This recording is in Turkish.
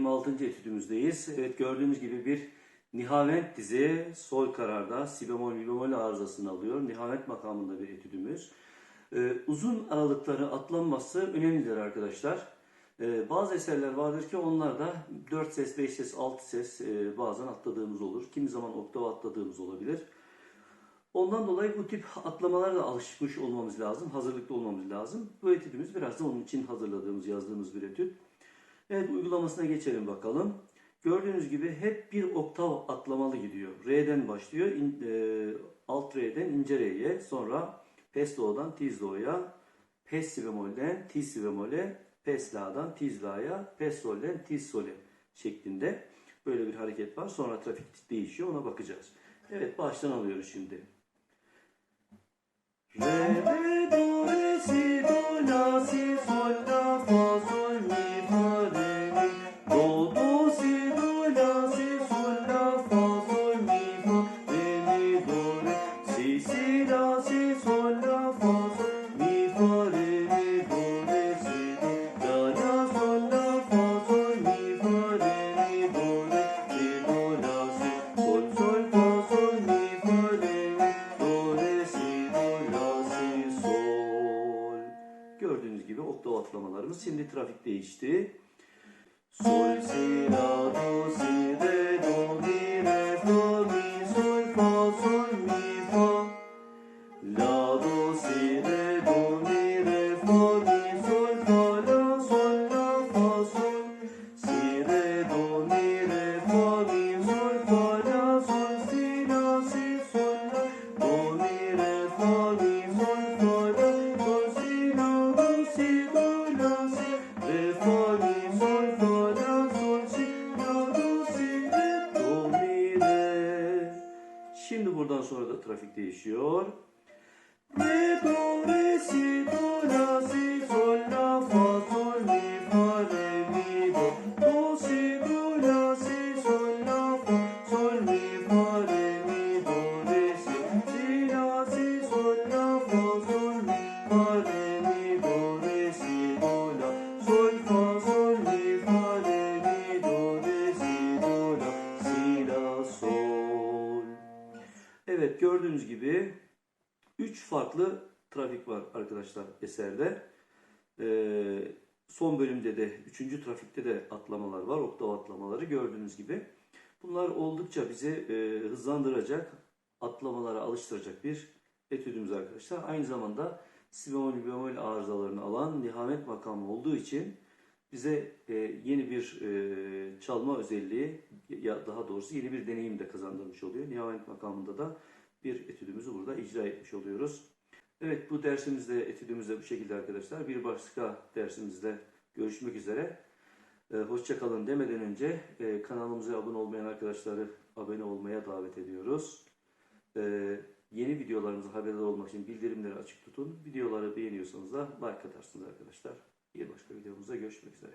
26. etüdümüzdeyiz. Evet gördüğünüz gibi bir nihavent dizi sol kararda si bemol mi bemol arızasını alıyor. Nihavent makamında bir etüdümüz. Ee, uzun aralıkları atlanması önemlidir arkadaşlar. Ee, bazı eserler vardır ki onlar da 4 ses, 5 ses, 6 ses e, bazen atladığımız olur. Kimi zaman oktav atladığımız olabilir. Ondan dolayı bu tip atlamalara da alışmış olmamız lazım, hazırlıklı olmamız lazım. Bu etüdümüz biraz da onun için hazırladığımız, yazdığımız bir etüt. Evet uygulamasına geçelim bakalım. Gördüğünüz gibi hep bir oktav atlamalı gidiyor. Re'den başlıyor. in- e, alt Re'den ince Re'ye. Sonra Pes Do'dan Tiz Do'ya. Pes Si bemolden Tiz bemole. Pes La'dan Tiz La'ya. Pes Sol'den Tiz Sol'e şeklinde. Böyle bir hareket var. Sonra trafik değişiyor. Ona bakacağız. Evet baştan alıyoruz şimdi. Re, Gördüğünüz gibi oktav atlamalarımız. Şimdi trafik değişti. Sol, si, la, do, si, re, Şimdi buradan sonra da trafik değişiyor. Re, do, re, si, do, la, si, gördüğünüz gibi Üç farklı trafik var arkadaşlar eserde. Ee, son bölümde de, üçüncü trafikte de atlamalar var, oktav atlamaları gördüğünüz gibi. Bunlar oldukça bizi e, hızlandıracak, atlamalara alıştıracak bir etüdümüz arkadaşlar. Aynı zamanda si bemol arızalarını alan nihamet makamı olduğu için bize e, yeni bir e, çalma özelliği, ya daha doğrusu yeni bir deneyim de kazandırmış oluyor. Nihamet makamında da bir etüdümüzü burada icra etmiş oluyoruz. Evet bu dersimizde etüdümüzde bu şekilde arkadaşlar. Bir başka dersimizde görüşmek üzere. Ee, hoşça kalın demeden önce e, kanalımıza abone olmayan arkadaşları abone olmaya davet ediyoruz. Ee, yeni videolarımıza haberdar olmak için bildirimleri açık tutun. Videoları beğeniyorsanız da like atarsınız arkadaşlar. Bir başka videomuzda görüşmek üzere.